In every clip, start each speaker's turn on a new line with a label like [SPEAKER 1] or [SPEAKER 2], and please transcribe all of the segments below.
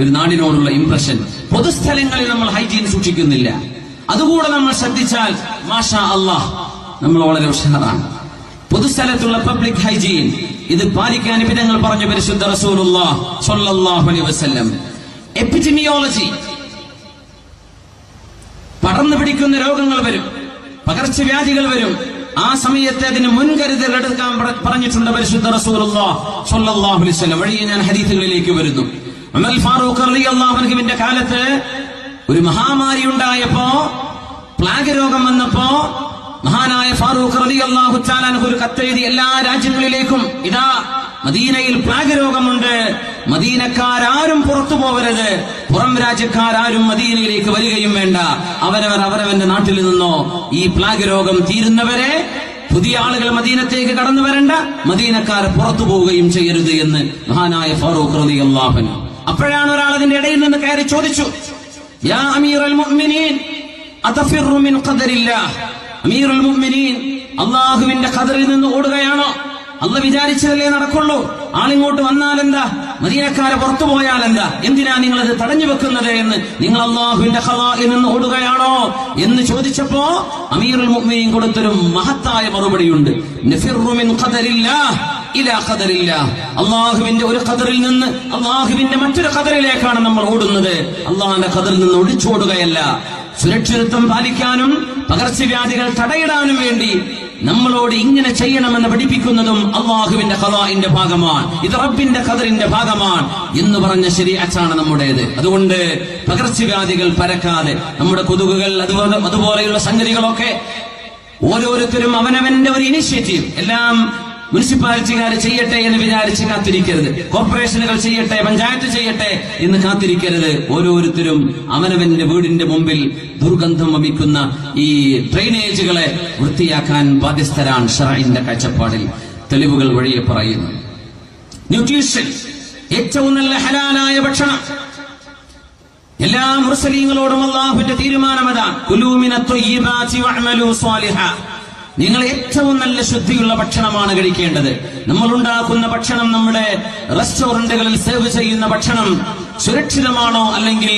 [SPEAKER 1] ഒരു നാടിനോടുള്ള ഇംപ്രഷൻ പൊതുസ്ഥലങ്ങളിൽ നമ്മൾ ഹൈജീൻ സൂക്ഷിക്കുന്നില്ല. അതുകൂടെ നമ്മൾ ശ്രദ്ധിച്ചാൽ മാഷാ അള്ളാഹ് നമ്മൾ വളരെ ഉഷാറാണ്. പൊതുസ്ഥലത്തുള്ള പബ്ലിക് ഹൈജീൻ ഇത് പാലിക്കാൻ വിധങ്ങൾ പറഞ്ഞു പരിശുദ്ധ റസൂലുള്ളാഹി വസല്ലം. എപ്പിഡെമിയോളജി പടർന്നു പിടിക്കുന്ന രോഗങ്ങൾ വരും പകർച്ചവ്യാധികൾ വരും. ആ സമയത്ത് അതിന് മുൻകരുതൽ എടുക്കാൻ പറഞ്ഞിട്ടുണ്ട് പരിശുദ്ധ റസൂലുള്ളാഹി സ്വല്ലല്ലാഹു അലൈഹി വസല്ലം. വഴി ഞാൻ ഹദീസുകളിലേക്ക് വരുന്നു. ഉമർ ഫാറൂഖ് റളിയല്ലാഹു അൻഹുവിന്റെ കാലത്ത് ഒരു മഹാമാരി ഉണ്ടായപ്പോ പ്ലാഗ് രോഗം വന്നപ്പോ മഹാനായ ഫാറൂഖ് റളിയല്ലാഹു അള്ളാഹു ഒരു കത്തെഴുതി എല്ലാ രാജ്യങ്ങളിലേക്കും ഇതാ മദീനയിൽ പ്ലാഗ് രോഗമുണ്ട്. മദീനക്കാരും പുറത്തു പോകരുത്. പുറം രാജ്യക്കാരും മദീനയിലേക്ക് വരികയും വേണ്ട. അവരവർ അവരവന്റെ നാട്ടിൽ നിന്നോ ഈ പ്ലാഗ് രോഗം തീരുന്നവരെ പുതിയ ആളുകൾ മദീനത്തേക്ക് കടന്നു വരണ്ട. മദീനക്കാർ പുറത്തു പോവുകയും ചെയ്യരുത് എന്ന് മഹാനായ ഫാറൂഖ് റലി അള്ളാഹൻ അപ്പോഴാണ് ഒരാൾ അതിന്റെ ഇടയിൽ നിന്ന് കയറി ചോദിച്ചു യാ മുഅ്മിനീൻ മിൻ മുഅ്മിനീൻ അള്ളാഹുവിന്റെ ഖദറിൽ നിന്ന് ഓടുകയാണോ? അല്ല വിചാരിച്ചതല്ലേ നടക്കുള്ളൂ. ആളിങ്ങോട്ട് വന്നാൽ എന്താ മദീനക്കാരെ പുറത്തു പോയാൽ എന്താ എന്തിനാ നിങ്ങൾ അത് തടഞ്ഞു വെക്കുന്നത് എന്ന്? നിങ്ങൾ അള്ളാഹുവിന്റെ ഖലായിൽ നിന്ന് ഓടുകയാണോ? എന്ന് ചോദിച്ചപ്പോ അമീറുൽ മുഅ്മിനീൻ കൊടുത്തൊരു മഹത്തായ മറുപടിയുണ്ട്. മിൻ അള്ളാഹുവിന്റെ ഒരു ഖദറിൽ നിന്ന് അള്ളാഹുവിന്റെ മറ്റൊരു ഖദറിലേക്കാണ് നമ്മൾ ഓടുന്നത്. അള്ളാഹിന്റെ ഖദറിൽ നിന്ന് ഒളിച്ചോടുകയല്ല സുരക്ഷിതത്വം പാലിക്കാനും പകർച്ചവ്യാധികൾ തടയിടാനും വേണ്ടി നമ്മളോട് ഇങ്ങനെ ചെയ്യണമെന്ന് പഠിപ്പിക്കുന്നതും അള്ളാഹുവിന്റെ ഖലാഇന്റെ ഭാഗമാണ്. ഇത് റബ്ബിന്റെ ഖദറിന്റെ ഭാഗമാണ് എന്ന് പറഞ്ഞ ശരി അച്ചാണ് നമ്മുടേത്. അതുകൊണ്ട് പകർച്ചവ്യാധികൾ പരക്കാതെ നമ്മുടെ കൊതുകുകൾ അതുപോലെ അതുപോലെയുള്ള സംഗതികളൊക്കെ ഓരോരുത്തരും അവനവന്റെ ഒരു ഇനിഷ്യേറ്റീവ് എല്ലാം മുനിസിപ്പാലിറ്റിക്കാർ ചെയ്യട്ടെ എന്ന് വിചാരിച്ച് കാത്തിരിക്കരുത്. കോർപ്പറേഷനുകൾ ചെയ്യട്ടെ പഞ്ചായത്ത് ചെയ്യട്ടെ എന്ന് കാത്തിരിക്കരുത്. ഓരോരുത്തരും അവനവന്റെ വീടിന്റെ മുമ്പിൽ ദുർഗന്ധം വമിക്കുന്ന ഈ ഡ്രെയിനേജുകളെ വൃത്തിയാക്കാൻ ബാധ്യസ്ഥരാണ് ഷറൈന്റെ കാഴ്ചപ്പാടിൽ. തെളിവുകൾ വഴിയെ പറയുന്നു. ന്യൂട്രീഷൻ ഏറ്റവും നല്ല ഹലാലായ ഭക്ഷണം. എല്ലാ മുർസലീങ്ങളോടും അള്ളാഹുവിന്റെ തീരുമാനം സ്വാലിഹ. നിങ്ങൾ ഏറ്റവും നല്ല ശുദ്ധിയുള്ള ഭക്ഷണമാണ് കഴിക്കേണ്ടത്. നമ്മൾ ഉണ്ടാക്കുന്ന ഭക്ഷണം നമ്മുടെ റെസ്റ്റോറന്റുകളിൽ സേവ് ചെയ്യുന്ന ഭക്ഷണം സുരക്ഷിതമാണോ അല്ലെങ്കിൽ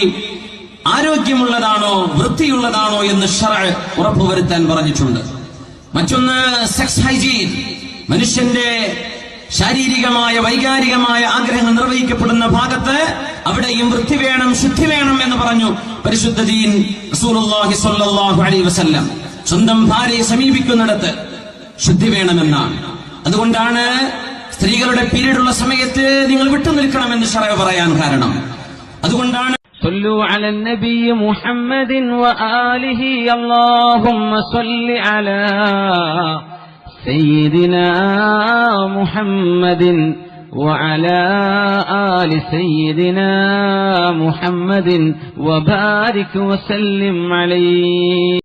[SPEAKER 1] ആരോഗ്യമുള്ളതാണോ വൃത്തിയുള്ളതാണോ എന്ന് ഷറ ഉറപ്പുവരുത്താൻ പറഞ്ഞിട്ടുണ്ട്. മറ്റൊന്ന് സെക്സ് ഹൈജീൻ മനുഷ്യന്റെ ശാരീരികമായ വൈകാരികമായ ആഗ്രഹങ്ങൾ നിർവഹിക്കപ്പെടുന്ന ഭാഗത്ത് അവിടെയും വൃത്തി വേണം ശുദ്ധി വേണം എന്ന് പറഞ്ഞു പരിശുദ്ധ ദീൻ റസൂലുള്ളാഹി സ്വല്ലല്ലാഹു അലൈഹി വസല്ലം. സ്വന്തം ഭാര്യയെ സമീപിക്കുന്നിടത്ത് ശുദ്ധി വേണമെന്നാണ് അതുകൊണ്ടാണ് സ്ത്രീകളുടെ പീരീഡ് ഉള്ള സമയത്ത് നിങ്ങൾ വിട്ടുനിൽക്കണമെന്ന് ഷറ പറയാൻ കാരണം അതുകൊണ്ടാണ്
[SPEAKER 2] صلوا على النبي محمد وآله اللهم صل على سيدنا محمد وعلى آل سيدنا محمد وبارك وسلم عليه